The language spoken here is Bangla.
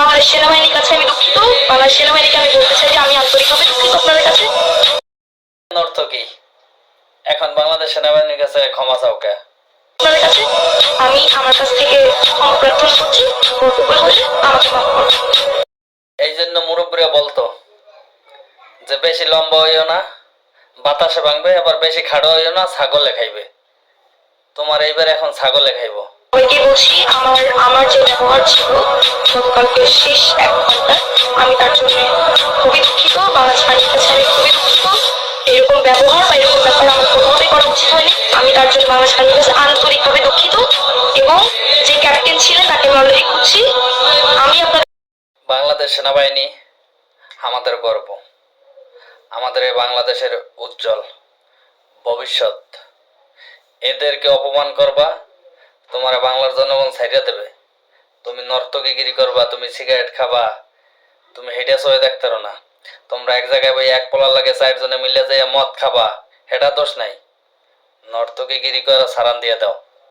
বাংলাদেশ সেনাবাহিনীর কাছে আমি দুঃখিত। বাংলাদেশ সেনাবাহিনীকে আমি বলতে চাই যে আমি আন্তরিকভাবে দুঃখিত আপনাদের কাছে। অর্থ কি? এখন বাংলাদেশ সেনাবাহিনীর কাছে ক্ষমা চাও কে? আপনাদের কাছে আমি আমার কাছ থেকে ক্ষমা প্রার্থনা করছি। আমাকে মাফ করুন। এই জন্য মুরব্বীরা বলতো যে বেশি লম্বা হইও না বাতাসে ভাঙবে আবার বেশি খাড়ো হইও না ছাগলে খাইবে। তোমার এইবার এখন ছাগলে খাইবো। বলছি আমার আমার যে ব্যবহার ছিল গতকালকে শেষ এক ঘণ্টা আমি তার জন্য খুবই দুঃখিত বাহিনীর কাছে আমি খুবই দুঃখিত। এরকম ব্যবহার বা এরকম ব্যাপার আমার কোনোভাবেই করা উচিত হয়নি। আমি তার জন্য বাহিনীর কাছে আন্তরিকভাবে দুঃখিত এবং যে ক্যাপ্টেন ছিলেন তাকে আমি অলরেডি খুঁজছি। আমি আপনার বাংলাদেশ সেনাবাহিনী আমাদের গর্ব। আমাদের এই বাংলাদেশের উজ্জ্বল ভবিষ্যৎ। এদেরকে অপমান করবা, তোমার বাংলার জনগণ ছাইড়া দেবে। তুমি নর্তকিগিরি করবা, তুমি সিগারেট খাবা, তুমি হেঁটে সয়ে দেখতে না। তোমরা এক জায়গায় বই এক পোলার লাগে চারজনে মিলে যাইয়া মদ খাবা হেটা দোষ নাই। নর্তকিগিরি করে সারান দিয়ে দাও।